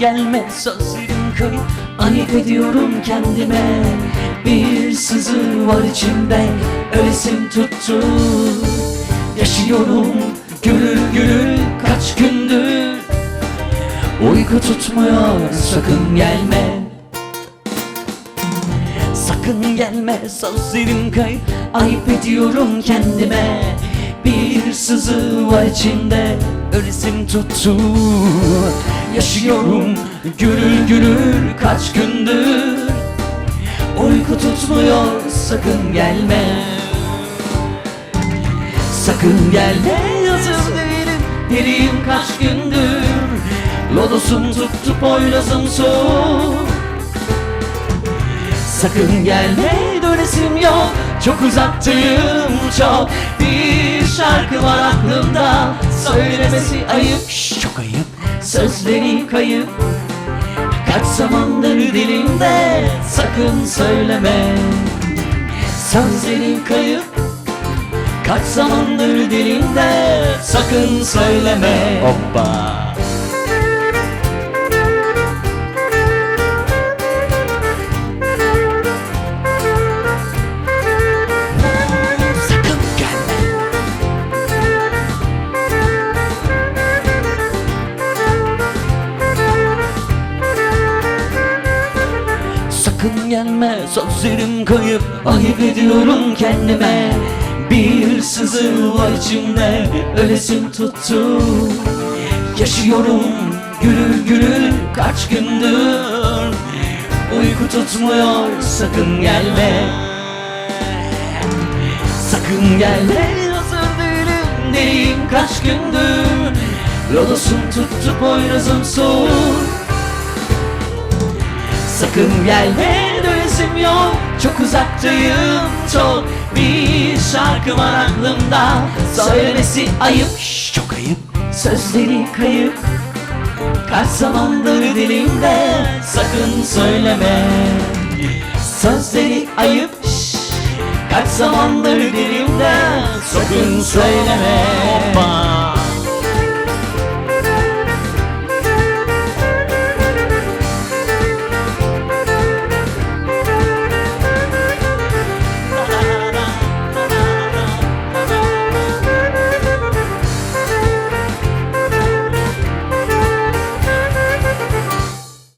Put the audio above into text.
gelme sözlerim kayıp Ayıp ediyorum kendime. Bir sızı var içimde. Ölesim tuttu. Yaşıyorum gürül gürül kaç gündür. Uyku tutmuyor sakın gelme. Sakın gelme sözlerim kayıp Ayıp ediyorum kendime. Bir sızı var içimde. Ölesim tuttu Yaşıyorum. Gürül gürül kaç gündür. Uyku tutmuyor sakın gelme. Sakın gelme yazım değilim Periyim kaç gündür. Lodosum tuttu poyrazım soğuk. Sakın gelme dönesim yok. Çok uzaktayım çok. Bir şarkı var aklımda. Söylemesi ayıp. Şş, Çok ayıp Sözleri kayıp Kaç zamandır dilimde Sakın söyleme. Sözleri kayıp Kaç zamandır dilimde Sakın söyleme. Hoppa Sakın gelme. Sözlerim kayıp Ayıp ediyorum kendime. Bir sızı var içimde Ölesim tuttu. Yaşıyorum gürül gürül kaç gündür. Uyku tutmuyor sakın gelme. Sakın gelme. Hazır değilim Deliyim kaç gündür. Lodosum tuttu boynuzum soğuk Gelme dönesim yok. Çok uzaktayım çok. Bir şarkı var aklımda. Söylemesi ayıp. Şş, Çok ayıp. Sözleri kayıp. Kaç zamandır dilimde. Sakın söyleme. Sözleri ayıp. Şş, Kaç zamandır dilimde. Sakın söyleme. Hoppa